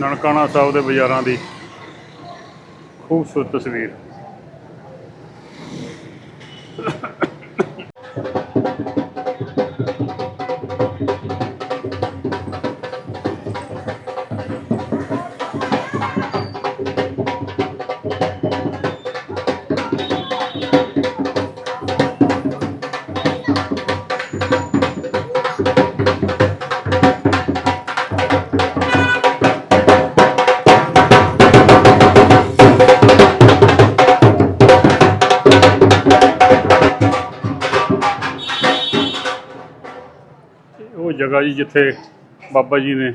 ਨਨਕਾਣਾ ਸਾਹਿਬ ਦੇ ਬਾਜ਼ਾਰਾਂ ਦੀ ਖੂਬਸੂਰਤ ਤਸਵੀਰ। ਜੀ ਜਿੱਥੇ ਬਾਬਾ ਜੀ ਨੇ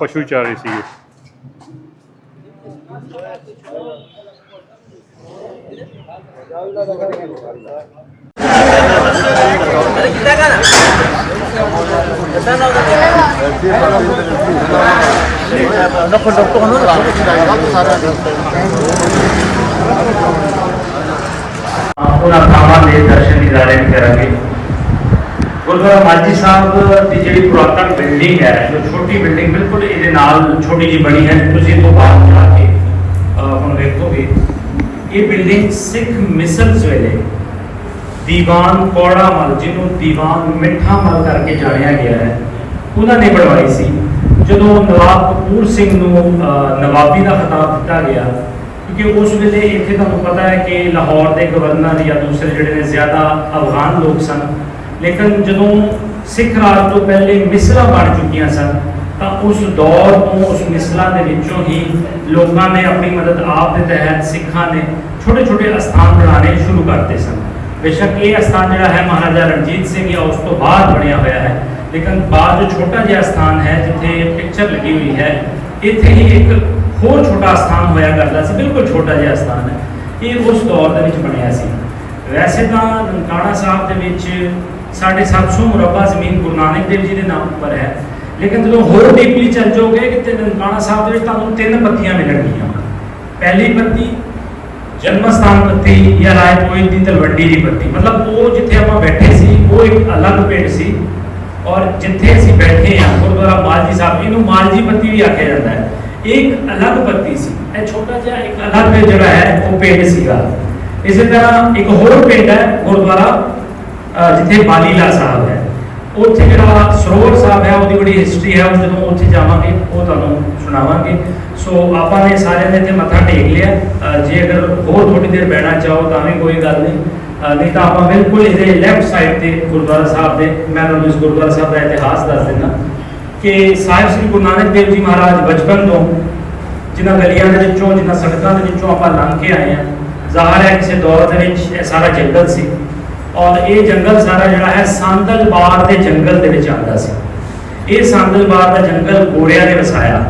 ਪਸ਼ੂ ਚਾਰੇ ਸੀਗੇ। ਉਹਨਾਂ ਥਾਵਾਂ ਦੇ ਦਰਸ਼ਨ ਦਿਦਾਰੇ ਕਰਾਂਗੇ। ਗੁਰਦੁਆਰਾ ਮਾਜੀ ਸਾਹਿਬ ਦੀ ਜਿਹੜੀ ਪੁਰਾਤਨ ਬਿਲਡਿੰਗ ਹੈ, ਜੋ ਛੋਟੀ ਬਿਲਡਿੰਗ ਬਿਲਕੁਲ ਇਹਦੇ ਨਾਲ ਛੋਟੀ ਜਿਹੀ ਬਣੀ ਹੈ, ਤੁਸੀਂ ਇਹ ਤੋਂ ਬਾਹਰ ਜਾ ਕੇ ਹੁਣ ਵੇਖੋਗੇ। ਇਹ ਬਿਲਡਿੰਗ ਸਿੱਖ ਮਿਸਲਸ ਵੇਲੇ ਦੀਵਾਨ ਕੌੜਾ ਮਲ, ਜਿਹਨੂੰ ਦੀਵਾਨ ਮਿੱਠਾ ਮਲ ਕਰਕੇ ਜਾਣਿਆ ਗਿਆ ਹੈ, ਉਹਨਾਂ ਨੇ ਬਣਵਾਈ ਸੀ। ਜਦੋਂ ਨਵਾਬ ਕਪੂਰ ਸਿੰਘ ਨੂੰ ਨਵਾਬੀ ਦਾ ਖਿਤਾਬ ਦਿੱਤਾ ਗਿਆ, ਕਿਉਂਕਿ ਉਸ ਵੇਲੇ ਇੱਥੇ ਤੁਹਾਨੂੰ ਪਤਾ ਹੈ ਕਿ ਲਾਹੌਰ ਦੇ ਗਵਰਨਰ ਜਾਂ ਦੂਸਰੇ ਜਿਹੜੇ ਨੇ ਜ਼ਿਆਦਾ ਅਫਗਾਨ ਲੋਕ ਸਨ ਲੇਕਿਨ ਜਦੋਂ ਸਿੱਖ ਰਾਜ ਤੋਂ ਪਹਿਲੇ ਮਿਸਰਾਂ ਬਣ ਚੁੱਕੀਆਂ ਸਨ, ਤਾਂ ਉਸ ਦੌਰ ਤੋਂ, ਉਸ ਮਿਸਲਾਂ ਦੇ ਵਿੱਚੋਂ ਹੀ ਲੋਕਾਂ ਨੇ ਆਪਣੀ ਮਦਦ ਆਪ ਦੇ ਤਹਿਤ ਸਿੱਖਾਂ ਨੇ ਛੋਟੇ ਛੋਟੇ ਅਸਥਾਨ ਬਣਾਉਣੇ ਸ਼ੁਰੂ ਕਰਤੇ ਸਨ। ਬੇਸ਼ੱਕ ਇਹ ਅਸਥਾਨ ਜਿਹੜਾ ਹੈ ਮਹਾਰਾਜਾ ਰਣਜੀਤ ਸਿੰਘ ਜਾਂ ਉਸ ਤੋਂ ਬਾਅਦ ਬਣਿਆ ਹੋਇਆ ਹੈ। ਲੇਕਿਨ ਬਾਅਦ ਜੋ ਛੋਟਾ ਜਿਹਾ ਸਥਾਨ ਹੈ ਜਿੱਥੇ ਪਿਕਚਰ ਲੱਗੀ ਹੋਈ ਹੈ। ਇੱਥੇ ਹੀ ਇੱਕ ਹੋਰ ਛੋਟਾ ਸਥਾਨ ਹੋਇਆ ਕਰਦਾ ਸੀ, ਬਿਲਕੁਲ ਛੋਟਾ ਜਿਹਾ ਸਥਾਨ ਹੈ। ਇਹ ਉਸ ਦੌਰ ਦੇ ਵਿੱਚ ਬਣਿਆ ਸੀ। ਵੈਸੇ ਤਾਂ ਨਨਕਾਣਾ ਸਾਹਿਬ ਦੇ ਵਿੱਚ 750 ਮੁਰੱਬਾ ਜ਼ਮੀਨ ਗੁਰੂ ਨਾਨਕ ਦੇਵ ਜੀ ਦੇ ਨਾਮ ਉੱਪਰ ਹੈ। ਲੇਕਿਨ ਜਦੋਂ ਹੋਰ ਡੀਪਲੀ ਚੱਲ ਜਾਓਗੇ ਕਿ ਨਨਕਾਣਾ ਸਾਹਿਬ ਦੇ ਵਿੱਚ ਤੁਹਾਨੂੰ ਤਿੰਨ ਪੱਤੀਆਂ ਮਿਲਣਗੀਆਂ। ਪਹਿਲੀ ਪੱਤੀ ਜਨਮ ਸਥਾਨ ਪੱਤੀ ਜਾਂ ਰਾਏ ਕੋਈ ਦੀ ਤਲਵੰਡੀ ਦੀ ਪੱਤੀ। ਮਤਲਬ ਉਹ ਜਿੱਥੇ ਆਪਾਂ ਬੈਠੇ ਸੀ, ਉਹ ਇੱਕ ਅਲੱਗ ਪਿੰਡ ਸੀ। ਔਰ ਜਿੱਥੇ ਅਸੀਂ ਬੈਠੇ ਹਾਂ, ਗੁਰਦੁਆਰਾ ਮਾਲਜੀ ਸਾਹਿਬ ਇਹਨੂੰ ਮਾਲਜੀ ਪੱਤੀ ਵੀ ਆਖਿਆ ਜਾਂਦਾ ਹੈ। ਇਹ ਇੱਕ ਅਲੱਗ ਪੱਤੀ ਸੀ। ਇਹ ਛੋਟਾ ਜਿਹਾ ਇੱਕ ਅਲੱਗ ਜਿਹੜਾ ਹੈ, ਉਹ ਪਿੰਡ ਸੀਗਾ। ਇਸੇ ਤਰ੍ਹਾਂ ਇੱਕ ਹੋਰ ਪਿੰਡ ਹੈ, ਗੁਰਦੁਆਰਾ ਜਿੱਥੇ ਬਾਲੀਲਾ ਸਾਹਿਬ ਹੈ, ਉੱਥੇ ਜਿਹੜਾ ਸਰੋਵਰ ਸਾਹਿਬ ਹੈ, ਉਹਦੀ ਬੜੀ ਹਿਸਟਰੀ ਹੈ ਉਹ ਜਦੋਂ ਉੱਥੇ ਜਾਵਾਂਗੇ, ਉਹ ਤੁਹਾਨੂੰ ਸੁਣਾਵਾਂਗੇ। ਸੋ ਆਪਾਂ ਨੇ ਸਾਰਿਆਂ ਨੇ ਇੱਥੇ ਮੱਥਾ ਟੇਕ ਲਿਆ। ਜੇ ਅਗਰ ਹੋਰ ਥੋੜੀ ਦੇਰ ਬਹਿਣਾ ਚਾਹੋ, ਤਾਂ ਵੀ ਕੋਈ ਗੱਲ ਨਹੀਂ। ਨਹੀਂ ਤਾਂ ਆਪਾਂ ਬਿਲਕੁਲ ਇਹਦੇ ਲੈਫਟ ਸਾਈਡ ਤੇ ਗੁਰਦੁਆਰਾ ਸਾਹਿਬ ਦੇ, ਮੈਂ ਤੁਹਾਨੂੰ ਇਸ ਗੁਰਦੁਆਰਾ ਸਾਹਿਬ ਦਾ ਇਤਿਹਾਸ ਦੱਸ ਦਿੰਦਾ ਕਿ ਸਾਹਿਬ ਸ੍ਰੀ ਗੁਰੂ ਨਾਨਕ ਦੇਵ ਜੀ ਮਹਾਰਾਜ ਬਚਪਨ ਤੋਂ ਜਿਨ੍ਹਾਂ ਗਲੀਆਂ ਦੇ ਵਿੱਚੋਂ, ਜਿਨ੍ਹਾਂ ਸੜਕਾਂ ਦੇ ਵਿੱਚੋਂ ਆਪਾਂ ਲੰਘ ਕੇ ਆਏ ਆ ਜ਼ਾਹਰ ਹੈ ਕਿਸੇ ਦੌਰ ਦੇ ਵਿੱਚ ਇਹ ਸਾਰਾ ਜੰਗਲ ਸੀ। ਔਰ ਇਹ ਜੰਗਲ ਸਾਰਾ ਜਿਹੜਾ ਹੈ ਸੰਦਲਬਾਰ ਦੇ ਜੰਗਲ ਦੇ ਵਿੱਚ ਆਉਂਦਾ ਸੀ। ਇਹ ਸੰਦਲਬਾਰ ਦਾ ਜੰਗਲ ਘੋੜਿਆਂ ਨੇ ਵਸਾਇਆ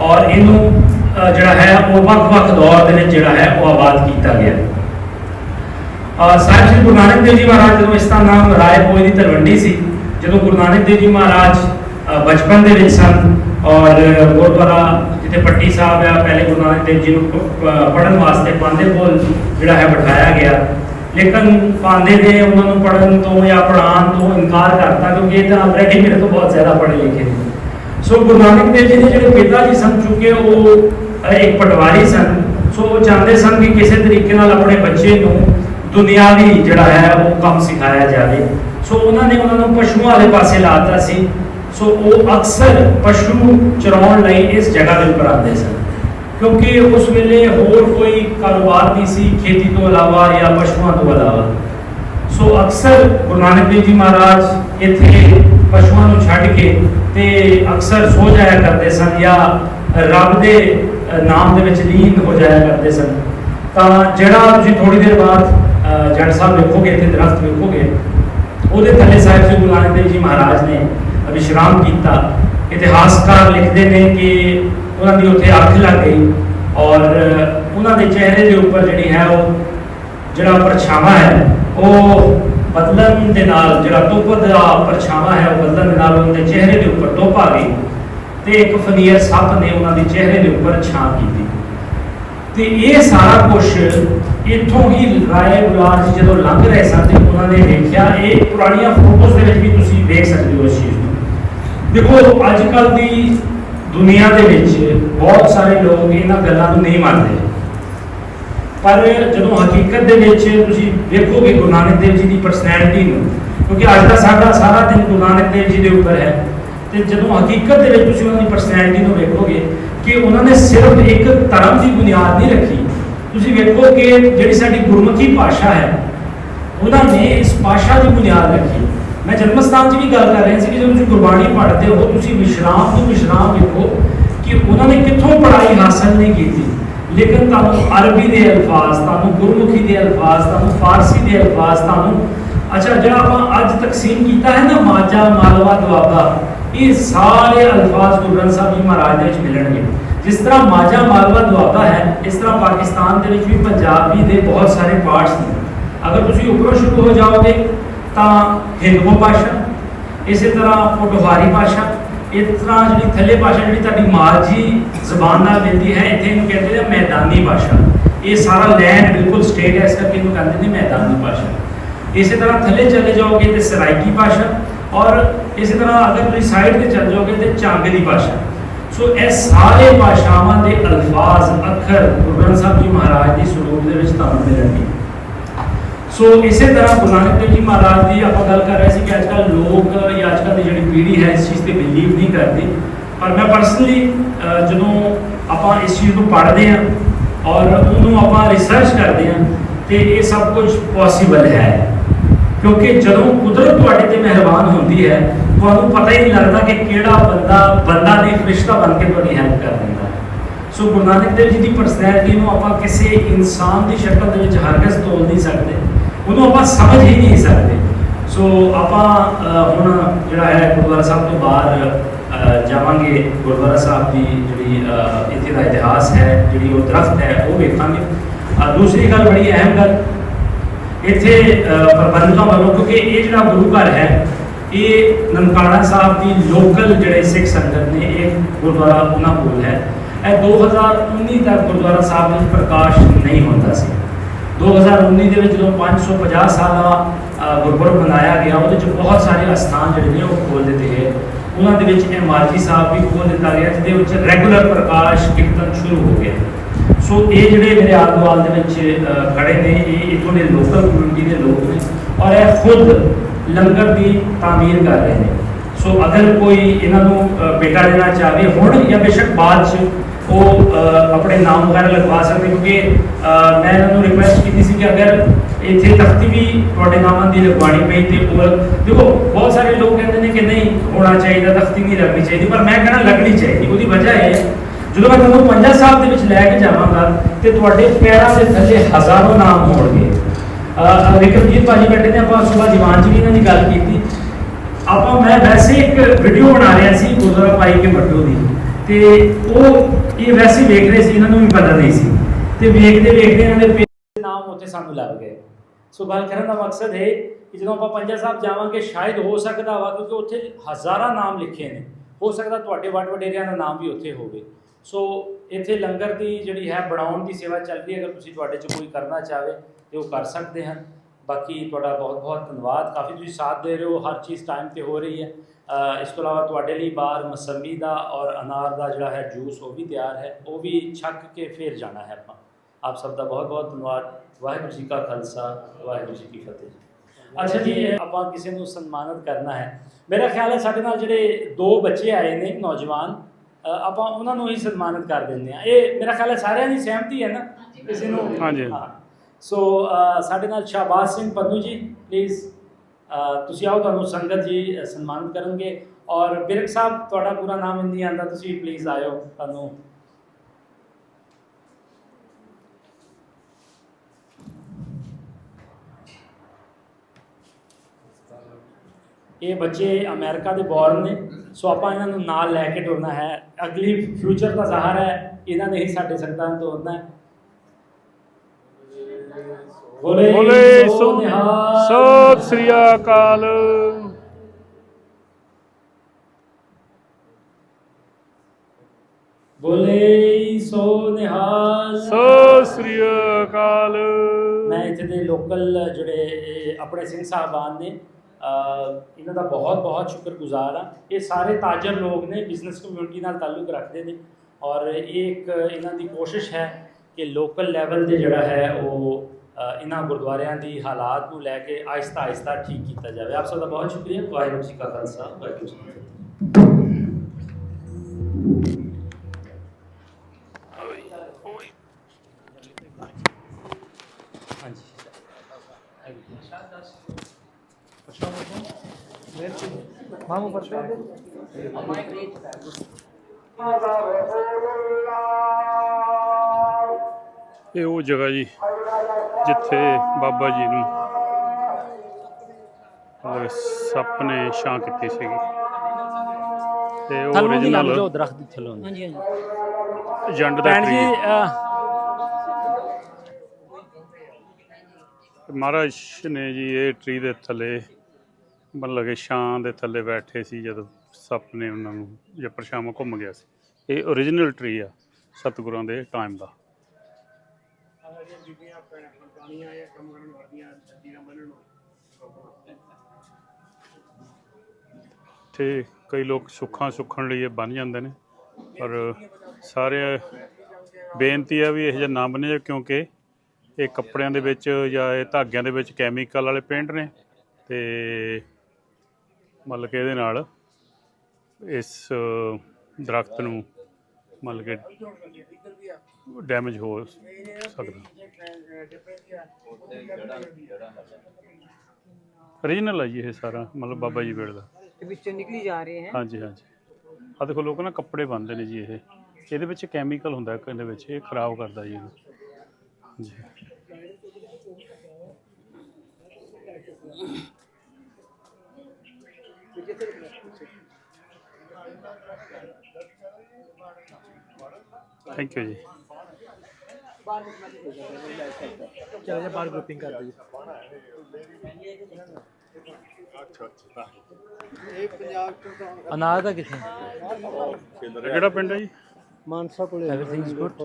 ਔਰ ਇਹਨੂੰ ਜਿਹੜਾ ਹੈ ਉਹ ਵੱਖ-ਵੱਖ ਦੌਰ ਦੇ ਵਿੱਚ ਜਿਹੜਾ ਹੈ ਉਹ ਆਬਾਦ ਕੀਤਾ ਗਿਆ। ਅਹ, ਸਾਹਿਬ ਸ੍ਰੀ ਗੁਰੂ ਨਾਨਕ ਦੇਵ ਜੀ ਮਹਾਰਾਜ ਜਦੋਂ ਇਸ ਦਾ ਨਾਮ ਰਾਏ ਭੋਏ ਦੀ ਤਲਵੰਡੀ ਸੀ ਜਦੋਂ ਗੁਰੂ ਨਾਨਕ ਦੇਵ ਜੀ ਮਹਾਰਾਜ ਬਚਪਨ ਦੇ ਵਿੱਚ ਸਨ ਔਰ ਗੁਰਦੁਆਰਾ ਜਿੱਥੇ ਪੱਟੀ ਸਾਹਿਬ ਆ ਪਹਿਲੇ ਗੁਰੂ ਨਾਨਕ ਦੇਵ ਜੀ ਨੂੰ ਪੜਨ ਵਾਸਤੇ ਪਾਂਦੇ ਕੋਲ ਜਿਹੜਾ ਹੈ ਬਿਠਾਇਆ ਗਿਆ ਲੇਕਿਨ ਪਾਂਦੇ ਨੇ, ਉਹਨਾਂ ਨੂੰ ਪੜਨ ਤੋਂ ਜਾਂ ਪੜਾਉਣ ਤੋਂ ਇਨਕਾਰ ਕਰਤਾ, ਕਿਉਂਕਿ ਇਹ ਤਾਂ ਆਲਰੇਡੀ ਮੇਰੇ ਤੋਂ ਬਹੁਤ ਜ਼ਿਆਦਾ ਪੜ੍ਹੇ ਲਿਖੇ ਨੇ। ਸੋ ਗੁਰੂ ਨਾਨਕ ਦੇਵ ਜੀ ਦੇ ਜਿਹੜੇ ਪਿਤਾ ਜੀ ਸਨ, ਚੁੱਕੇ ਉਹ ਇੱਕ ਪਟਵਾਰੀ ਸਨ। ਸੋ ਉਹ ਚਾਹੁੰਦੇ ਸਨ ਕਿ ਕਿਸੇ ਤਰੀਕੇ ਨਾਲ ਆਪਣੇ ਬੱਚੇ ਨੂੰ ਦੁਨਿਆਵੀ ਜਿਹੜਾ ਹੈ, ਉਹ ਕੰਮ ਸਿਖਾਇਆ ਜਾਵੇ। ਸੋ ਉਹਨਾਂ ਨੇ ਉਹਨਾਂ ਨੂੰ ਪਸ਼ੂਆਂ ਵਾਲੇ ਪਾਸੇ ਲਾਤਾ ਸੀ। ਸੋ ਉਹ ਅਕਸਰ ਪਸ਼ੂ ਚਰਾਉਣ ਲਈ ਇਸ ਜਗ੍ਹਾ ਦੇ ਉੱਪਰ ਆਉਂਦੇ ਸਨ। ਕਿਉਂਕਿ ਉਸ ਵੇਲੇ ਹੋਰ ਕੋਈ ਕਾਰੋਬਾਰ ਨਹੀਂ ਸੀ ਖੇਤੀ ਤੋਂ ਇਲਾਵਾ ਜਾਂ ਪਸ਼ੂਆਂ ਤੋਂ ਇਲਾਵਾ। ਸੋ ਅਕਸਰ ਗੁਰੂ ਨਾਨਕ ਦੇਵ ਜੀ ਮਹਾਰਾਜ ਇੱਥੇ ਪਸ਼ੂਆਂ ਨੂੰ ਛੱਡ ਕੇ ਤੇ ਅਕਸਰ ਸੋ ਜਾਇਆ ਕਰਦੇ ਸਨ ਜਾਂ ਰੱਬ ਦੇ ਨਾਮ ਦੇ ਵਿੱਚ ਲੀਨ ਹੋ ਜਾਇਆ ਕਰਦੇ ਸਨ। ਤਾਂ ਜਿਹੜਾ ਤੁਸੀਂ ਥੋੜੀ ਦੇਰ ਬਾਅਦ ਅ, ਜੱਟ ਸਾਹਿਬ ਵੇਖੋਗੇ ਇੱਥੇ ਦਰਖਤ ਵੇਖੋਗੇ ਉਹਦੇ ਥੱਲੇ ਸਾਹਿਬ ਸ੍ਰੀ ਗੁਰੂ ਨਾਨਕ ਦੇਵ ਜੀ ਮਹਾਰਾਜ ਨੇ ਵਿਸ਼ਰਾਮ ਕੀਤਾ। ਇਤਿਹਾਸਕਾਰ ਲਿਖਦੇ ਨੇ ਕਿ ਉਹਨਾਂ ਦੀ ਉੱਥੇ ਅੱਖ ਲੱਗ ਗਈ ਔਰ ਉਹਨਾਂ ਦੇ ਚਿਹਰੇ ਦੇ ਉੱਪਰ ਜਿਹੜੀ ਹੈ ਉਹ ਜਿਹੜਾ ਪਰਛਾਵਾਂ ਹੈ, ਉਹ ਬਦਲਣ ਦੇ ਨਾਲ ਜਿਹੜਾ ਧੁੱਪ ਦਾ ਪਰਛਾਵਾਂ ਹੈ, ਉਹ ਬਦਲਣ ਦੇ ਨਾਲ ਉਹਨਾਂ ਦੇ ਚਿਹਰੇ ਦੇ ਉੱਪਰ ਧੁੱਪ ਗਈ ਤੇ ਇੱਕ ਫਨੀਅਰ ਸੱਪ ਨੇ ਉਹਨਾਂ ਦੇ ਚਿਹਰੇ ਦੇ ਉੱਪਰ ਛਾਂ ਕੀਤੀ। ਤੇ ਇਹ ਸਾਰਾ ਕੁਝ ਇੱਥੋਂ ਹੀ ਰਾਏ ਗੁਰਾਜ ਜਦੋਂ ਲੰਘ ਰਹੇ ਸਨ ਤੇ ਉਹਨਾਂ ਨੇ ਵੇਖਿਆ ਇਹ ਪੁਰਾਣੀਆਂ ਫੋਟੋਜ਼ ਦੇ ਵਿੱਚ ਵੀ ਤੁਸੀਂ ਵੇਖ ਸਕਦੇ ਹੋ ਇਸ ਚੀਜ਼ ਨੂੰ। ਦੇਖੋ ਅੱਜ ਕੱਲ ਦੀ ਦੁਨੀਆ ਦੇ ਵਿੱਚ ਬਹੁਤ ਸਾਰੇ ਲੋਕ ਇਹਨਾਂ ਗੱਲਾਂ ਨੂੰ ਨਹੀਂ ਮੰਨਦੇ। ਪਰ ਜਦੋਂ ਹਕੀਕਤ ਦੇ ਵਿੱਚ ਤੁਸੀਂ ਵੇਖੋਗੇ ਗੁਰੂ ਨਾਨਕ ਦੇਵ ਜੀ ਦੀ ਪਰਸਨੈਲਿਟੀ ਨੂੰ, ਕਿਉਂਕਿ ਅੱਜ ਦਾ ਸਾਡਾ ਸਾਰਾ ਦਿਨ ਗੁਰੂ ਨਾਨਕ ਦੇਵ ਜੀ ਦੇ ਉੱਪਰ ਹੈ, ਤੇ ਜਦੋਂ ਹਕੀਕਤ ਦੇ ਵਿੱਚ ਤੁਸੀਂ ਉਹਨਾਂ ਦੀ ਪਰਸਨੈਲਿਟੀ ਨੂੰ ਵੇਖੋਗੇ ਕਿ ਉਹਨਾਂ ਨੇ ਸਿਰਫ ਇੱਕ ਧਰਮ ਦੀ ਬੁਨਿਆਦ ਨਹੀਂ ਰੱਖੀ, ਤੁਸੀਂ ਵੇਖੋ ਕਿ ਜਿਹੜੀ ਸਾਡੀ ਗੁਰਮੁਖੀ ਭਾਸ਼ਾ ਹੈ, ਉਹਨਾਂ ਨੇ ਇਸ ਭਾਸ਼ਾ ਦੀ ਬੁਨਿਆਦ ਰੱਖੀ। ਮੈਂ ਜਨਮ ਸਥਾਨ 'ਚ ਵੀ ਗੱਲ ਕਰ ਰਿਹਾ ਸੀ ਕਿ ਜਦੋਂ ਤੁਸੀਂ ਗੁਰਬਾਣੀ ਪੜ੍ਹਦੇ ਹੋ ਤੁਸੀਂ ਵਿਸ਼ਰਾਮ ਤੋਂ ਵਿਸ਼ਰਾਮ ਵੇਖੋ ਕਿ ਉਹਨਾਂ ਨੇ ਕਿੱਥੋਂ ਪੜ੍ਹਾਈ ਹਾਸਲ ਨਹੀਂ ਕੀਤੀ ਲੇਕਿਨ ਤੁਹਾਨੂੰ ਅਰਬੀ ਦੇ ਅਲਫਾਜ਼ ਤੁਹਾਨੂੰ ਗੁਰਮੁਖੀ ਦੇ ਅਲਫਾਜ਼ ਤੁਹਾਨੂੰ ਫਾਰਸੀ ਦੇ ਅਲਫਾਜ਼ ਤੁਹਾਨੂੰ ਅੱਛਾ ਜਿਹੜਾ ਆਪਾਂ ਅੱਜ ਤਕਸੀਮ ਕੀਤਾ ਹੈ ਨਾ ਮਾਝਾ ਮਾਲਵਾ ਦੁਆਬਾ ਇਹ ਸਾਰੇ ਅਲਫਾਜ਼ ਗੁਰੂ ਗ੍ਰੰਥ ਸਾਹਿਬ ਜੀ ਮਹਾਰਾਜ ਦੇ ਵਿੱਚ ਮਿਲਣਗੇ ਜਿਸ ਤਰ੍ਹਾਂ ਮਾਝਾ ਮਾਲਵਾ ਦੁਆਬਾ ਹੈ ਇਸ ਤਰ੍ਹਾਂ ਪਾਕਿਸਤਾਨ ਦੇ ਵਿੱਚ ਵੀ ਪੰਜਾਬੀ ਦੇ ਬਹੁਤ ਸਾਰੇ ਪਾਰਟਸ ਨੇ ਅਗਰ ਤੁਸੀਂ ਉੱਪਰੋਂ ਸ਼ੁਰੂ ਹੋ ਜਾਓਗੇ ਤਾਂ ਹਿੰਦੂ ਭਾਸ਼ਾ, ਇਸੇ ਤਰ੍ਹਾਂ ਪੋਠੋਹਾਰੀ ਭਾਸ਼ਾ, ਇਸ ਤਰ੍ਹਾਂ ਜਿਹੜੀ ਥੱਲੇ ਭਾਸ਼ਾ ਜਿਹੜੀ ਤੁਹਾਡੀ ਮਾਝੀ ਜ਼ਬਾਨ ਨਾਲ ਮਿਲਦੀ ਹੈ, ਇੱਥੇ ਇਹਨੂੰ ਕਹਿੰਦੇ ਨੇ ਮੈਦਾਨੀ ਭਾਸ਼ਾ। ਇਹ ਸਾਰਾ ਲੈਂਡ ਬਿਲਕੁਲ ਸਟੇਟ ਹੈ, ਇਸ ਕਰਕੇ ਇਹਨੂੰ ਕਹਿੰਦੇ ਨੇ ਮੈਦਾਨੀ ਭਾਸ਼ਾ। ਇਸੇ ਤਰ੍ਹਾਂ ਥੱਲੇ ਚਲੇ ਜਾਓਗੇ ਤੇ ਸਰਾਇਕੀ ਭਾਸ਼ਾ ਔਰ ਇਸੇ ਤਰ੍ਹਾਂ ਅਗਰ ਤੁਸੀਂ ਸਾਈਡ ਤੇ ਚਲੇ ਜਾਓਗੇ ਤੇ ਚਾਂਗੇ ਦੀ ਭਾਸ਼ਾ। ਸੋ ਇਹ ਸਾਰੇ ਭਾਸ਼ਾਵਾਂ ਦੇ ਅਲਫਾਜ਼, ਅੱਖਰ ਗੁਰੂ ਗ੍ਰੰਥ ਸਾਹਿਬ ਜੀ ਮਹਾਰਾਜ ਦੀ ਸਰੂਪ ਦੇ ਵਿੱਚ ਤੁਹਾਨੂੰ ਮਿਲਣਗੇ। ਸੋ ਇਸੇ ਤਰ੍ਹਾਂ ਗੁਰੂ ਨਾਨਕ ਦੇਵ ਜੀ ਮਹਾਰਾਜ ਦੀ ਆਪਾਂ ਗੱਲ ਕਰ ਰਹੇ ਸੀ ਕਿ ਅੱਜ ਕੱਲ੍ਹ ਲੋਕ ਜਾਂ ਅੱਜ ਕੱਲ੍ਹ ਦੀ ਜਿਹੜੀ ਪੀੜ੍ਹੀ ਹੈ, ਇਸ ਚੀਜ਼ ਤੇ ਬਿਲੀਵ ਨਹੀਂ ਕਰਦੀ। ਪਰ ਮੈਂ ਪਰਸਨਲੀ ਜਦੋਂ ਆਪਾਂ ਇਸ ਚੀਜ਼ ਨੂੰ ਪੜ੍ਹਦੇ ਹਾਂ ਔਰ ਉਹਨੂੰ ਆਪਾਂ ਰਿਸਰਚ ਕਰਦੇ ਹਾਂ ਤੇ ਇਹ ਸਭ ਕੁਝ ਪੋਸੀਬਲ ਹੈ। ਕਿਉਂਕਿ ਜਦੋਂ ਕੁਦਰਤ ਤੁਹਾਡੇ ਤੇ ਮਿਹਰਬਾਨ ਹੁੰਦੀ ਹੈ, ਤੁਹਾਨੂੰ ਪਤਾ ਹੀ ਨਹੀਂ ਲੱਗਦਾ ਕਿ ਕਿਹੜਾ ਬੰਦਾ ਬੰਦਾ ਨਹੀਂ, ਫਰਿਸ਼ਤਾ ਬਣ ਕੇ ਤੁਹਾਡੀ ਹੈਲਪ ਕਰ ਦਿੰਦਾ। ਹੈ ਸੋ ਗੁਰੂ ਨਾਨਕ ਦੇਵ ਜੀ ਦੀ ਪਰਸਨੈਲਿਟੀ ਨੂੰ ਆਪਾਂ ਕਿਸੇ ਇਨਸਾਨ ਦੀ ਸ਼ਕਲ ਦੇ ਵਿੱਚ ਹਰਗਜ਼ ਤੋਲ ਨਹੀਂ ਸਕਦੇ। ਉਹਨੂੰ ਆਪਾਂ ਸਮਝ ਹੀ ਨਹੀਂ ਸਕਦੇ। ਸੋ ਆਪਾਂ ਹੁਣ ਜਿਹੜਾ ਹੈ ਗੁਰਦੁਆਰਾ ਸਾਹਿਬ ਤੋਂ ਬਾਹਰ ਜਾਵਾਂਗੇ। ਗੁਰਦੁਆਰਾ ਸਾਹਿਬ ਦੀ ਜਿਹੜੀ ਇੱਥੇ ਦਾ ਇਤਿਹਾਸ ਹੈ, ਜਿਹੜੀ ਉਹ ਦਰਖਤ ਹੈ, ਉਹ ਵੇਖਾਂਗੇ। ਦੂਸਰੀ ਗੱਲ ਬੜੀ ਅਹਿਮ ਗੱਲ, ਇੱਥੇ ਪ੍ਰਬੰਧਕਾਂ ਵੱਲੋਂ, ਕਿਉਂਕਿ ਇਹ ਜਿਹੜਾ ਗੁਰੂ ਘਰ ਹੈ, ਇਹ ਨਨਕਾਣਾ ਸਾਹਿਬ ਦੀ ਲੋਕਲ ਜਿਹੜੇ ਸਿੱਖ ਸੰਗਤ ਨੇ, ਇਹ ਗੁਰਦੁਆਰਾ ਉਹਨਾਂ ਕੋਲ ਹੈ। ਇਹ 2019 ਤੱਕ ਗੁਰਦੁਆਰਾ ਸਾਹਿਬ ਵਿੱਚ ਪ੍ਰਕਾਸ਼ ਨਹੀਂ ਹੁੰਦਾ ਸੀ। 2019 ਦੇ ਵਿੱਚ ਜਦੋਂ 550 ਸਾਲਾ ਅ, ਗੁਰਪੁਰਬ ਮਨਾਇਆ ਗਿਆ ਉਹਦੇ ਵਿੱਚ ਬਹੁਤ ਸਾਰੇ ਅਸਥਾਨ ਜਿਹੜੇ ਨੇ ਉਹ ਖੋਲ ਦਿੱਤੇ ਗਏ। ਉਹਨਾਂ ਦੇ ਵਿੱਚ ਇਹ ਮਾਜੀ ਸਾਹਿਬ ਵੀ ਖੋਲ ਦਿੱਤਾ ਗਿਆ ਜਿਹਦੇ ਵਿੱਚ ਰੈਗੂਲਰ ਪ੍ਰਕਾਸ਼ ਕੀਰਤਨ ਸ਼ੁਰੂ ਹੋ ਗਿਆ। ਸੋ ਇਹ ਜਿਹੜੇ ਮੇਰੇ ਆਲੇ ਦੁਆਲੇ ਦੇ ਵਿੱਚ ਖੜੇ ਨੇ ਇਹ ਇਥੋਂ ਦੇ ਲੋਕਲ ਕਮਿਊਨਿਟੀ ਦੇ ਲੋਕ ਨੇ ਔਰ ਇਹ ਖੁਦ ਲੰਗਰ ਦੀ ਤਾਮੀਰ ਕਰ ਰਹੇ ਨੇ। ਸੋ ਅਗਰ ਕੋਈ ਇਹਨਾਂ ਨੂੰ ਬੇਟਾ ਦੇਣਾ ਚਾਹਵੇ ਹੁਣ ਜਾਂ ਬੇਸ਼ੱਕ ਬਾਅਦ ਚ ਉਹ ਆਪਣੇ ਨਾਮ ਵਗੈਰਾ ਲਗਵਾ ਸਕਦੇ ਕਿਉਂਕਿ ਮੈਂ ਇਹਨਾਂ ਨੂੰ ਰਿਕੁਐਸਟ ਕੀਤੀ ਸੀ ਕਿ ਅਗਰ ਇੱਥੇ ਤਖਤੀ ਵੀ ਤੁਹਾਡੇ ਨਾਮਾਂ ਦੀ ਲਗਵਾਣੀ ਪਈ ਤੇ ਉਹ ਦੇਖੋ ਬਹੁਤ ਸਾਰੇ ਲੋਕ ਕਹਿੰਦੇ ਨੇ ਕਿ ਨਹੀਂ ਹੋਣਾ ਚਾਹੀਦਾ ਤਖਤੀ ਨਹੀਂ ਲੱਗਣੀ ਚਾਹੀਦੀ ਪਰ ਮੈਂ ਕਹਿੰਦਾ ਲੱਗਣੀ ਚਾਹੀਦੀ ਉਹਦੀ ਵਜ੍ਹਾ ਇਹ ਹੈ ਜਦੋਂ ਮੈਂ ਤੁਹਾਨੂੰ ਪੰਜਾ ਸਾਹਿਬ ਦੇ ਵਿੱਚ ਲੈ ਕੇ ਜਾਵਾਂਗਾ ਤੇ ਤੁਹਾਡੇ ਪੈਰਾਂ ਦੇ ਥੱਲੇ ਹਜ਼ਾਰਾਂ ਨਾਮ ਹੋਣਗੇ। ਅ, ਵਿਕਰਮਜੀਤ ਭਾਜੀ ਬੈਠੇ ਨੇ ਆਪਾਂ ਸੁਬਾ ਦੀਵਾਨ 'ਚ ਵੀ ਇਹਨਾਂ ਦੀ ਗੱਲ ਕੀਤੀ। ਆਪਾਂ ਮੈਂ ਵੈਸੇ ਇੱਕ ਵੀਡੀਓ ਬਣਾ ਰਿਹਾ ਸੀ ਗੁਰਦੁਆਰਾ ਪਾਈ ਕੇ ਮੱਟੂ ਦੀ। ਤੇ ਉਹ ਇਹ ਵੈਸੇ ਹੀ ਵੇਖ ਰਹੇ ਸੀ, ਇਹਨਾਂ ਨੂੰ ਵੀ ਪਤਾ ਨਹੀਂ ਸੀ। ਤੇ ਵੇਖਦੇ ਵੇਖਦੇ ਇਹਨਾਂ ਦੇ ਨਾਮ ਉੱਥੇ ਸਾਨੂੰ ਲੱਗ ਗਏ। ਸੋ ਗੱਲ ਕਰਨ ਦਾ ਮਕਸਦ ਹੈ ਕਿ ਜਦੋਂ ਆਪਾਂ ਪੰਜਾ ਸਾਹਿਬ ਜਾਵਾਂਗੇ, ਸ਼ਾਇਦ ਹੋ ਸਕਦਾ ਵਾ ਕਿਉਂਕਿ ਉੱਥੇ ਹਜ਼ਾਰਾਂ ਨਾਮ ਲਿਖੇ ਨੇ। ਹੋ ਸਕਦਾ ਤੁਹਾਡੇ ਵੱਡ ਵਡੇਰਿਆਂ ਦਾ ਨਾਮ ਵੀ ਉੱਥੇ ਹੋਵੇ। ਸੋ ਇੱਥੇ ਲੰਗਰ ਦੀ ਜਿਹੜੀ ਹੈ, ਬਣਾਉਣ ਦੀ ਸੇਵਾ ਚੱਲ ਰਹੀ ਹੈ। ਅਗਰ ਤੁਸੀਂ ਤੁਹਾਡੇ 'ਚ ਕੋਈ ਕਰਨਾ ਚਾਹਵੇ ਤੇ ਉਹ ਕਰ ਸਕਦੇ ਹਨ। ਬਾਕੀ ਤੁਹਾਡਾ ਬਹੁਤ ਬਹੁਤ ਧੰਨਵਾਦ। ਕਾਫੀ ਤੁਸੀਂ ਸਾਥ ਦੇ ਰਹੇ ਹੋ, ਹਰ ਚੀਜ਼ ਟਾਈਮ ਤੇ ਹੋ ਰਹੀ ਹੈ। ਇਸ ਤੋਂ ਇਲਾਵਾ ਤੁਹਾਡੇ ਲਈ ਬਾਹਰ ਮਸੰਮੀ ਦਾ ਔਰ ਅਨਾਰ ਦਾ ਜਿਹੜਾ ਹੈ ਜੂਸ ਉਹ ਵੀ ਤਿਆਰ ਹੈ ਉਹ ਵੀ ਛੱਕ ਕੇ ਫੇਰ ਜਾਣਾ ਹੈ ਆਪਾਂ। ਆਪ ਸਭ ਦਾ ਬਹੁਤ ਬਹੁਤ ਧੰਨਵਾਦ। ਵਾਹਿਗੁਰੂ ਜੀ ਕਾ ਖਾਲਸਾ ਵਾਹਿਗੁਰੂ ਜੀ ਕੀ ਫਤਿਹ। ਅੱਛਾ ਜੀ ਆਪਾਂ ਕਿਸੇ ਨੂੰ ਸਨਮਾਨਿਤ ਕਰਨਾ ਹੈ। ਮੇਰਾ ਖਿਆਲ ਹੈ ਸਾਡੇ ਨਾਲ ਜਿਹੜੇ ਦੋ ਬੱਚੇ ਆਏ ਨੇ ਨੌਜਵਾਨ ਆਪਾਂ ਉਹਨਾਂ ਨੂੰ ਹੀ ਸਨਮਾਨਿਤ ਕਰ ਦਿੰਦੇ ਆ ਇਹ ਮੇਰਾ ਖਿਆਲ ਹੈ ਸਾਰਿਆਂ ਦੀ ਸਹਿਮਤੀ ਹੈ ਨਾ? ਕਿਸੇ ਨੂੰ? ਹਾਂਜੀ। ਹਾਂ। ਸੋ ਸਾਡੇ ਨਾਲ ਸ਼ਾਬਾਜ਼ ਸਿੰਘ ਪੰਨੂ ਜੀ ਪਲੀਜ਼ ਤੁਸੀਂ ਆਓ, ਤੁਹਾਨੂੰ ਸੰਗਤ ਜੀ ਸਨਮਾਨਿਤ ਕਰਨਗੇ। ਔਰ ਬਿਰਕ ਸਾਹਿਬ, ਤੁਹਾਡਾ ਪੂਰਾ ਨਾਮ ਨਹੀਂ ਆਂਦਾ ਤੁਸੀਂ ਪਲੀਜ਼ ਆਇਓ, ਤੁਹਾਨੂੰ। ਇਹ ਬੱਚੇ ਅਮਰੀਕਾ ਦੇ ਬੋਰਨ ਨੇ, ਸੋ ਆਪਾਂ ਇਹਨਾਂ ਨੂੰ ਨਾਲ ਲੈ ਕੇ ਟੁਰਨਾ ਹੈ। ਅਗਲੀ ਫਿਊਚਰ ਦਾ ਸਹਾਰਾ ਹੈ, ਇਹਨਾਂ ਨੇ ਹੀ ਸਾਡੇ ਸੰਗਤਾਂ ਨੂੰ ਤੋਰਨਾ ਹੈ। ਬੋਲੇ ਸੋ। ਸਤਿ ਸ੍ਰੀ ਅਕਾਲ। ਬੋਲੇ ਸੋ ਨਿਹਾਲ। ਸਤਿ ਸ੍ਰੀ ਅਕਾਲ। ਮੈਂ ਇੱਥੇ ਦੇ ਲੋਕਲ ਜਿਹੜੇ ਆਪਣੇ ਸਿੰਘ ਸਾਹਿਬਾਨ ਨੇ ਇਹਨਾਂ ਦਾ ਬਹੁਤ ਬਹੁਤ ਸ਼ੁਕਰਗੁਜ਼ਾਰ ਆ ਇਹ ਸਾਰੇ ਤਾਜਰ ਲੋਕ ਨੇ ਬਿਜ਼ਨਸ ਕਮਿਊਨਿਟੀ ਨਾਲ ਤਾਲੁਕ ਰੱਖਦੇ ਨੇ। ਔਰ ਇਹ ਇੱਕ ਇਹਨਾਂ ਦੀ ਕੋਸ਼ਿਸ਼ ਹੈ ਕਿ ਲੋਕਲ ਲੈਵਲ ਤੇ ਜਿਹੜਾ ਹੈ ਉਹ ਇਹਨਾਂ ਗੁਰਦੁਆਰਿਆਂ ਦੀ ਹਾਲਾਤ ਨੂੰ ਲੈ ਕੇ ਆਹਿਸਤਾ ਆਹਿਸਤਾ ਠੀਕ ਕੀਤਾ ਜਾਵੇ। ਆਪ ਸਭ ਦਾ ਬਹੁਤ ਸ਼ੁਕਰੀਆ। ਵਾਹਿਗੁਰੂ ਜੀ ਕਾ ਖਾਲਸਾ। ਵਾਹਿਗੁਰੂ ਜੀ ਕੀ ਫਤਿਹ। ਹਾਂਜੀ। ਇਹ ਉਹ ਜਗ੍ਹਾ ਜੀ। ਜਿੱਥੇ ਬਾਬਾ ਜੀ ਨੂੰ ਮਤਲਬ ਸੱਪ ਨੇ ਛਾਂ ਕੀਤੀ ਸੀਗੀ। ਤੇ ਉਹ ਥੱਲੋਂ ਦੀ ਲੰਘ ਦਰਖਤ ਦੀ ਥੱਲੋਂ ਦੀ। ਹਾਂਜੀ ਹਾਂਜੀ। ਏਜੰਟ ਦਾ ਭੈਣ ਜੀ ਟਰੀ ਅ, ਮਹਾਰਾਜ ਨੇ ਜੀ ਇਹ ਟਰੀ ਦੇ ਥੱਲੇ ਮਤਲਬ ਕਿ ਛਾਂ ਦੇ ਥੱਲੇ ਬੈਠੇ ਸੀ ਜਦੋਂ ਸੱਪ ਨੇ ਉਹਨਾਂ ਨੂੰ ਜੇ ਪਰਛਾਵਾਂ ਘੁੰਮ ਗਿਆ ਸੀ। ਇਹ origignal ਟਰੀ ਆ ਸਤਿਗੁਰਾਂ ਦੇ ਟਾਈਮ ਦਾ। ਤੇ ਕਈ ਲੋਕ ਸੁੱਖਾਂ ਸੁੱਖਣ ਲਈ ਇਹ ਬਣ ਜਾਂਦੇ ਨੇ। ਪਰ ਸਾਰੇ ਬੇਨਤੀ ਆ ਵੀ ਇਹ ਜਿਹਾ ਨਾ ਬਣੇ ਜਾਏ ਕਿਉਂਕਿ ਇਹ ਕੱਪੜਿਆਂ ਦੇ ਵਿੱਚ ਜਾਂ ਇਹ ਧਾਗਿਆਂ ਦੇ ਵਿੱਚ ਕੈਮੀਕਲ ਵਾਲੇ ਪੇਂਟ ਨੇ ਤੇ ਮਤਲਬ ਕਿ ਇਹਦੇ ਨਾਲ ਇਸ ਦਰਖਤ ਨੂੰ ਮਤਲਬ ਕਿ ਡੈਮੇਜ ਹੋ ਸਕਦਾ। ਓਰੀਜਨਲ ਹੈ ਜੀ ਇਹ ਸਾਰਾ ਮਤਲਬ ਬਾਬਾ ਜੀ ਵੇੜ ਦਾ। ਤੇ ਵਿੱਚੋਂ ਨਿਕਲੀ ਜਾ ਰਹੇ ਹੈ। ਹਾਂਜੀ ਹਾਂਜੀ। ਆ ਦੇਖੋ ਲੋਕ ਨਾ ਕੱਪੜੇ ਬੰਨਦੇ ਨੇ ਜੀ ਇਹ। ਇਹਦੇ ਵਿੱਚ ਕੈਮੀਕਲ ਹੁੰਦਾ ਇੱਕ ਇਹਦੇ ਵਿੱਚ। ਇਹ ਖਰਾਬ ਕਰਦਾ ਜੀ ਇਹਨੂੰ। ਜੀ ਥੈਂਕ ਯੂ ਜੀ। ਚੱਲ ਬਾਹਰ ਗਰੁੱਪਿੰਗ ਕਰ ਦਿਓ ਅਨਾਜ ਦਾ ਕਿੱਥੇ? ਇਹ ਕਿਹੜਾ ਪਿੰਡ ਹੈ ਜੀ? ਮਾਨਸਾ ਕੋਲੇ। ਐਵਰੀਥਿੰਗ ਇਜ਼ ਗੁੱਡ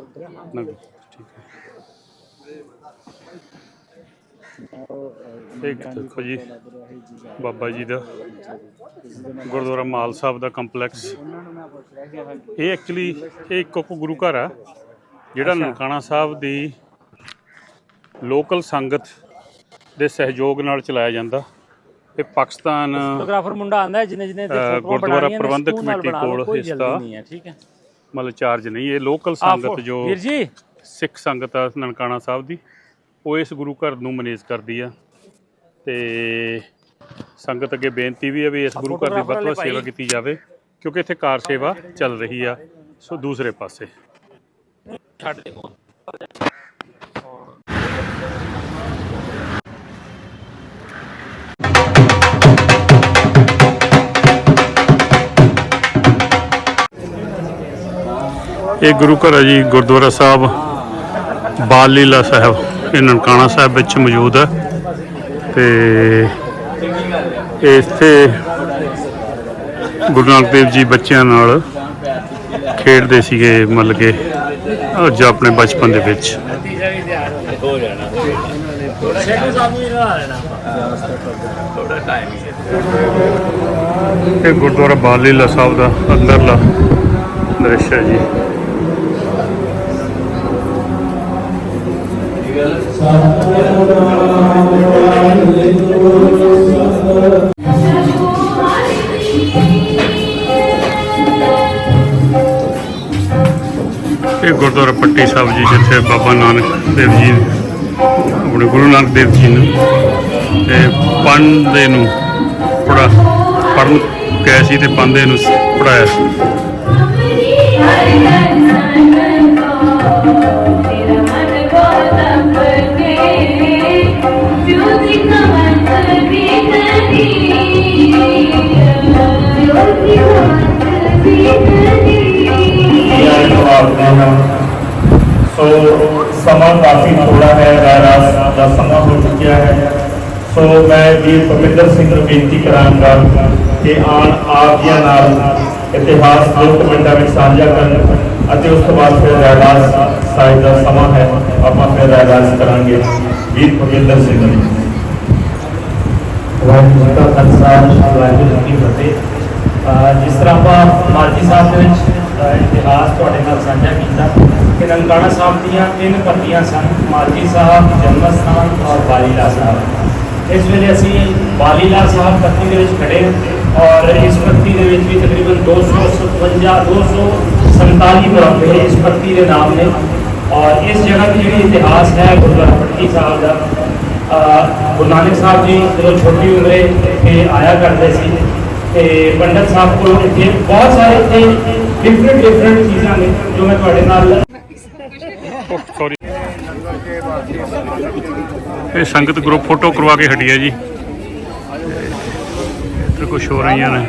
ਨਗਰ ਠੀਕ ਹੈ। ਇਹ ਦੇਖੋ ਜੀ। ਬਾਬਾ ਜੀ ਦਾ ਗੁਰਦੁਆਰਾ ਮਾਲ ਸਾਹਿਬ ਦਾ ਕੰਪਲੈਕਸ। ਇਹ ਐਕਚੁਅਲੀ ਇਹ ਇੱਕ ਕੁ ਗੁਰੂ ਘਰ ਆ ਜਿਹੜਾ ਨਨਕਾਣਾ ਸਾਹਿਬ ਦੀ ਲੋਕਲ ਸੰਗਤ ਦੇ ਸਹਿਯੋਗ ਨਾਲ ਚਲਾਇਆ ਜਾਂਦਾ। ਇਹ ਪਾਕਿਸਤਾਨ ਫੋਟੋਗ੍ਰਾਫਰ ਮੁੰਡਾ ਆਂਦਾ ਅ, ਫੋਟੋ ਗੁਰਦੁਆਰਾ ਪ੍ਰਬੰਧਕ ਕਮੇਟੀ ਕੋਲ ਇਸ ਦਾ ਠੀਕ ਹੈ। ਮਤਲਬ ਚਾਰਜ ਨਹੀਂ ਇਹ ਲੋਕਲ ਸੰਗਤ ਫੋ- ਜੋ ਵੀਰ ਜੀ। ਸਿੱਖ ਸੰਗਤ ਆ ਨਨਕਾਣਾ ਸਾਹਿਬ ਦੀ। ਉਹ ਇਸ ਗੁਰੂ ਘਰ ਨੂੰ ਮੈਨੇਜ ਕਰਦੀ ਆ ਤੇ ਸੰਗਤ ਅੱਗੇ ਬੇਨਤੀ ਵੀ ਹੈ ਵੀ ਇਸ ਗੁਰੂ ਘਰ ਦੀ ਵੱਧ ਤੋਂ ਵੱਧ ਸੇਵਾ ਕੀਤੀ ਜਾਵੇ, ਕਿਉਂਕਿ ਇੱਥੇ ਕਾਰ ਸੇਵਾ ਚੱਲ ਰਹੀ ਆ, ਸੋ ਦੂਸਰੇ ਪਾਸੇ। ਛੱਡ ਦੇ ਇਹ ਗੁਰੂ ਘਰ ਹੈ ਜੀ, ਗੁਰਦੁਆਰਾ ਸਾਹਿਬ, ਬਾਲ ਲੀਲਾ ਸਾਹਿਬ। ਇਹ ਨਨਕਾਣਾ ਸਾਹਿਬ ਵਿੱਚ ਮੌਜੂਦ ਹੈ ਤੇ ਇੱਥੇ ਗੁਰੂ ਨਾਨਕ ਦੇਵ ਜੀ ਬੱਚਿਆਂ ਨਾਲ ਖੇਡਦੇ ਸੀਗੇ ਮਤਲਬ ਕਿ ਅੱਜ ਆਪਣੇ ਬਚਪਨ ਦੇ ਵਿੱਚ। ਇਹ ਗੁਰਦੁਆਰਾ ਬਾਲ ਲੀਲਾ ਸਾਹਿਬ ਦਾ ਅੰਦਰਲਾ ਦ੍ਰਿਸ਼ ਹੈ ਜੀ। ਇਹ ਗੁਰਦੁਆਰਾ ਪੱਟੀ ਸਾਹਿਬ ਜੀ, ਜਿੱਥੇ ਬਾਬਾ ਨਾਨਕ ਦੇਵ ਜੀ, ਆਪਣੇ ਗੁਰੂ ਨਾਨਕ ਦੇਵ ਜੀ ਨੂੰ ਤੇ ਪੰਦੇ ਨੂੰ ਪੜਾ ਪੜਨ ਗਏ ਸੀ ਤੇ ਪੰਦੇ ਨੂੰ ਪੜਾਇਆ ਜਵਾਬ ਦੇਣਾ ਸੋ ਸਮਾਂ ਕਾਫੀ ਥੋੜਾ ਹੈ ਰਾਸ ਦਾ ਸਮਾਂ ਹੋ ਚੁੱਕਿਆ ਹੈ। ਸੋ ਮੈਂ ਵੀ ਭਵਿੰਦਰ ਸਿੰਘ ਨੂੰ ਬੇਨਤੀ ਕਰਾਂਗਾ ਕਿ ਆਣ ਆਪੀਆਂ ਨਾਲ ਇਤਿਹਾਸ ਦੋ ਕੁ ਮਿੰਟਾਂ ਵਿੱਚ ਸਾਂਝਾ ਕਰਨ ਅਤੇ ਉਸ ਤੋਂ ਬਾਅਦ ਫਿਰ ਰਹਿਰਾਸ ਸਾਹਿਬ ਦਾ ਸਮਾਂ ਹੈ, ਆਪਾਂ ਫਿਰ ਰਹਿਰਾਸ ਕਰਾਂਗੇ। ਵੀਰ ਭਵਿੰਦਰ ਸਿੰਘ ਜੀ। ਵਾਹਿਗੁਰੂ ਜੀ ਕਾ ਖਾਲਸਾ, ਵਾਹਿਗੁਰੂ ਜੀ ਕੀ ਫਤਿਹ। ਅਹ ਜਿਸ ਤਰ੍ਹਾਂ ਆਪਾਂ ਮਾਲਜੀ ਸਾਹਿਬ ਦੇ ਵਿੱਚ ਅਹ ਇਤਿਹਾਸ ਤੁਹਾਡੇ ਨਾਲ ਸਾਂਝਾ ਕੀਤਾ। ਕਿ ਨਨਕਾਣਾ ਸਾਹਿਬ ਦੀਆਂ ਤਿੰਨ ਪੱਤੀਆਂ ਸਨ ਮਾਲਜੀ ਸਾਹਿਬ ਜਨਮ ਸਥਾਨ ਔਰ ਬਾਲੀਲਾ ਸਾਹਿਬ। ਇਸ ਵੇਲੇ ਅਸੀਂ ਬਾਲੀਲਾ ਸਾਹਿਬ ਪੱਤੀ ਦੇ ਵਿੱਚ ਖੜੇ ਹਾਂ ਔਰ ਇਸ ਪੱਤੀ ਦੇ ਵਿੱਚ ਵੀ ਤਕਰੀਬਨ 257 247 ਮੁਰੱਬੇ ਇਸ ਪੱਤੀ ਦੇ ਨਾਮ ਨੇ ਔਰ ਇਸ ਜਗ੍ਹਾ ਦੀ ਜਿਹੜੀ ਇਤਿਹਾਸ ਹੈ ਗੁਰਦੁਆਰਾ ਪੱਟੀ ਸਾਹਿਬ ਦਾ, ਅਹ ਗੁਰੂ ਨਾਨਕ ਸਾਹਿਬ ਜੀ ਜਦੋਂ ਛੋਟੀ ਉਮਰੇ ਇੱਥੇ ਆਇਆ ਕਰਦੇ ਸੀ ਤੇ ਪੰਡਤ ਸਾਹਿਬ ਕੋਲ ਇੱਥੇ ਬਹੁਤ ਸਾਰੇ ਇੱਥੇ ਡਿਫਰੈਂਟ ਡਿਫਰੈਂਟ ਚੀਜ਼ਾਂ ਨੇ ਜੋ ਮੈਂ ਤੁਹਾਡੇ ਨਾਲ ਸੌਰੀ ਇਹ ਸੰਗਤ ਗਰੁੱਪ ਫੋਟੋ ਕਰਵਾ ਕੇ ਹਟੀ ਹੈ ਜੀ। ਤੇ ਕੁਝ ਹੋ ਰਹੀਆਂ ਨੇ।